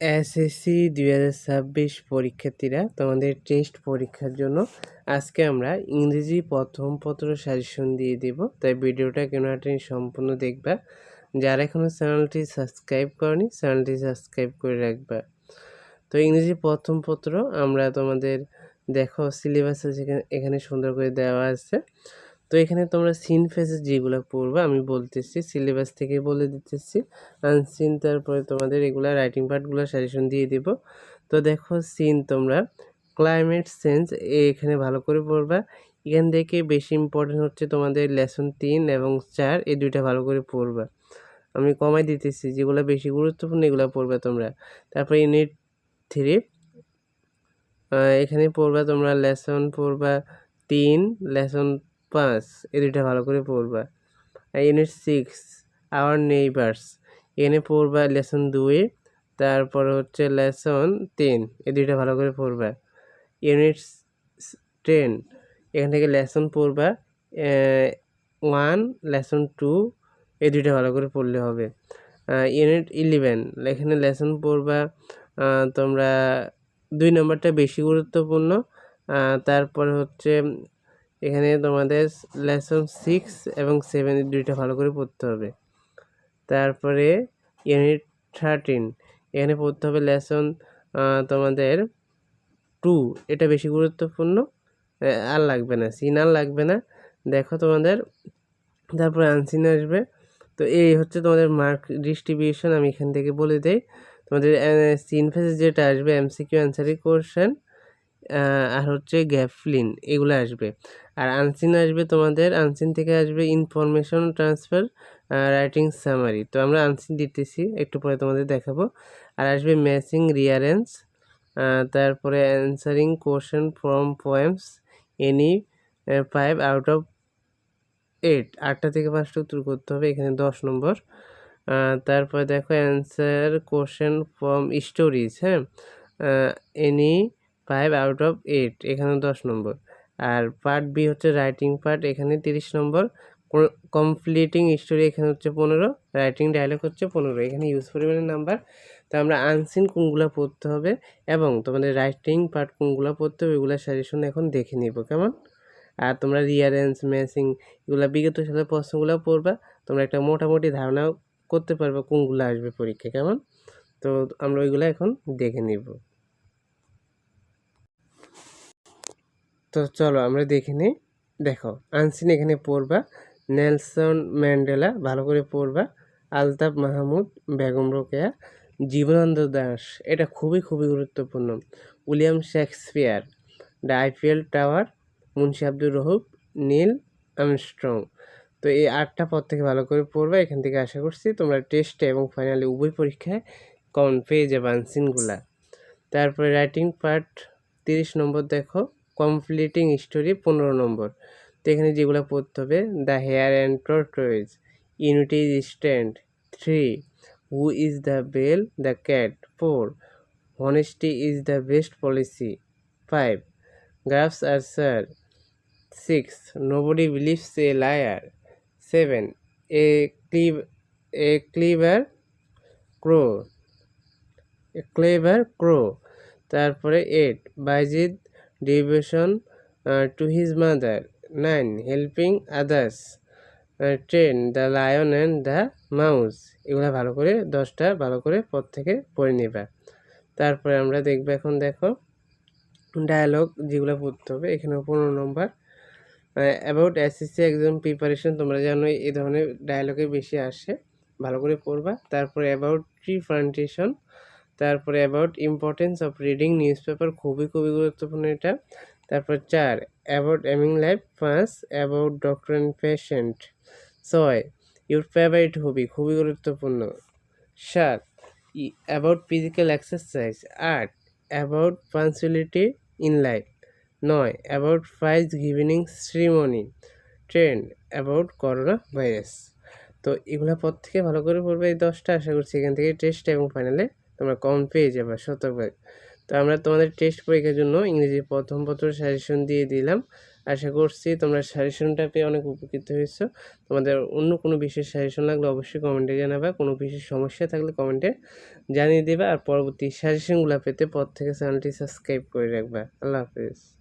SSC দুই হাজার ছাব্বিশ পরীক্ষার্থীরা তোমাদের টেস্ট পরীক্ষার জন্য আজকে আমরা ইংরেজি প্রথম পত্র সাজেশন দিয়ে দেব। তাই ভিডিওটা কেন টেনে সম্পূর্ণ দেখবা। যারা এখনও চ্যানেলটি সাবস্ক্রাইব করনি, চ্যানেলটি সাবস্ক্রাইব করে রাখবা। তো ইংরেজি প্রথম পত্র আমরা তোমাদের দেখো সিলেবাস এখানে সুন্দর করে দেওয়া আছে। তো এখানে তোমরা সিন ফেজে যেগুলো পড়বে, আমি বলতেছি সিলেবাস থেকে বলে দিতেছি আনসিন তারপরে তোমাদের এগুলা রাইটিং পার্টগুলো সাজেশন দিয়ে দিব। তো দেখো সিন তোমরা ক্লাইমেট চেঞ্জ এখানে ভালো করে পড়বা। এখান থেকে বেশি ইম্পর্টেন্ট হচ্ছে তোমাদের লেসন তিন এবং চার, এই দুইটা ভালো করে পড়বা। আমি কমাই দিতেছি, যেগুলো বেশি গুরুত্বপূর্ণ এগুলো পড়বে তোমরা। তারপরে ইউনিট থ্রি এখানে পড়বা তোমরা লেসন পড়বা তিন লেসন পাঁচ, এই দুইটা ভালো করে পড়বা। ইউনিট সিক্স আওয়ার নেইবার্স এখানে পড়বা লেসন দুই, তারপর হচ্ছে লেসন তিন, এই দুইটা ভালো করে পড়বা। ইউনিট টেন এখান থেকে লেসন পড়বা ওয়ান লেসন টু এই দুইটা ভালো করে পড়লে হবে। ইউনিট ইলেভেন এখানে লেসন পড়বা তোমরা দুই নম্বরটা বেশি গুরুত্বপূর্ণ তারপরে হচ্ছে এখানে তোমাদের লেসন সিক্স এবং সেভেন দুইটা ভালো করে পড়তে হবে। তারপরে ইউনিট থার্টিন এখানে পড়তে হবে লেসন তোমাদের টু এটা বেশি গুরুত্বপূর্ণ আর লাগবে না সিন আর লাগবে না। দেখো তোমাদের, তারপরে আনসিন আসবে। তো এই হচ্ছে তোমাদের মার্ক ডিস্ট্রিবিউশন আমি এখান থেকে বলে দেই। তোমাদের সিন ফেসে যেটা আসবে এমসিকিউ অ্যান্সারি কোশ্চেন আর হচ্ছে গ্যাফলিন এগুলো আসবে। আর আনসিন আসবে তোমাদের আনসিন থেকে আসবে ইনফরমেশন ট্রান্সফার রাইটিং সামারি তো আমরা আনসিন দিতেছি, একটু পরে তোমাদের দেখাবো। আর আসবে ম্যাচিং রিয়ারেন্স তারপরে answering question from poems any five out of eight আটটা থেকে পাঁচটা উত্তর করতে হবে, এখানে দশ নম্বর। তারপরে দেখো অ্যান্সার কোশ্চেন ফ্রম স্টোরিজ হ্যাঁ? Any five out of eight এখানে দশ নম্বর। আর পার্ট বি হচ্ছে রাইটিং পার্ট এখানে তিরিশ নম্বর। কমপ্লিটিং স্টোরি এখানে হচ্ছে পনেরো রাইটিং ডায়লগ হচ্ছে পনেরো। এখানে ইউজ পরিমাণের নাম্বার তো আমরা আনসিন কোনগুলো পড়তে হবে এবং তোমাদের রাইটিং পার্ট কোনগুলো পড়তে হবে এগুলো সাজেশন এখন দেখে নিব, কেমন? আর তোমরা রিয়ারেন্স ম্যাচিং এগুলো বিগত সালের প্রশ্নগুলো পড়বা, তোমরা একটা মোটামুটি ধারণা করতে পারবে কোনগুলো আসবে পরীক্ষা কেমন? তো আমরা ওইগুলো এখন দেখে নিব। তো চলো আমরা দেখে নিই। দেখো, আনসিন এখানে পড়বা। নেলসন ম্যান্ডেলা ভালো করে পড়বা। আলতাফ মাহমুদ, বেগম রোকেয়া, জীবনানন্দ দাস। এটা খুবই খুবই গুরুত্বপূর্ণ। William Shakespeare, the Eiffel Tower, Munshi Abdur Rauf Neil Armstrong তো এই আটটা পদ থেকে ভালো করে পড়বা। এখান থেকে আশা করছি তোমরা টেস্টে এবং ফাইনালি উভয় পরীক্ষায় কমন পেয়ে যাবে আনসিনগুলা। তারপরে রাইটিং পার্ট তিরিশ নম্বর দেখো। কমপ্লিটিং স্টোরি পনেরো নম্বর। তো এখানে যেগুলো পড়তে হবে the hare and tortoise unity is strength three who is the bell the cat four honesty is the best policy five graphs R sir six nobody believes a liar seven a ক্লিভ a clever crow clever crow তারপরে eight Bayezid devotion to his mother nine helping others ten the lion and the mouse এগুলো ভালো করে, দশটা ভালো করে পর থেকে পড়ে নেবা। তারপরে আমরা দেখব এখন দেখো ডায়ালগ যেগুলো পড়তে হবে এখানে পনেরো নম্বর। অ্যাবাউট এসএসসি এক্সাম প্রিপারেশন তোমরা জানো এই ধরনের ডায়ালগে বেশি আসে। ভালো করে পড়বা। তারপরে অ্যাবাউট ট্রি প্লান্টেশন তারপরে about importance of reading newspaper খুবই খুবই গুরুত্বপূর্ণ এটা। তারপর চার অ্যাবাউট এমিং লাইফ পাঁচ অ্যাবাউট ডক্টর অ্যান্ড পেশেন্ট ছয় ইউর ফেভারিট হবি খুবই গুরুত্বপূর্ণ। সাত অ্যাবাউট ফিজিক্যাল এক্সারসাইজ আট অ্যাবাউট পাঞ্চুয়ালিটি ইন লাইফ নয় about prize giving ceremony ten about corona virus তো এগুলো পর থেকে ভালো করে পড়বে এই দশটা। আশা করছি এখান থেকে টেস্ট এবং ফাইনালে তোমরা কম পেয়ে যাবে শতভাগ তো আমরা তোমাদের টেস্ট পরীক্ষার জন্য ইংরেজি প্রথম পত্র সাজেশন দিয়ে দিলাম। আশা করছি তোমরা সাজেশনটা পেয়ে অনেক উপকৃত হয়েছো। তোমাদের অন্য কোনো বিশেষ সাজেশন লাগলে অবশ্যই কমেন্টে জানাবা। কোনো বিশেষ সমস্যা থাকলে কমেন্টে জানিয়ে দেবা। আর পরবর্তী সাজেশনগুলো পেতে পর থেকে চ্যানেলটি সাবস্ক্রাইব করে রাখবা। আল্লাহ হাফিজ।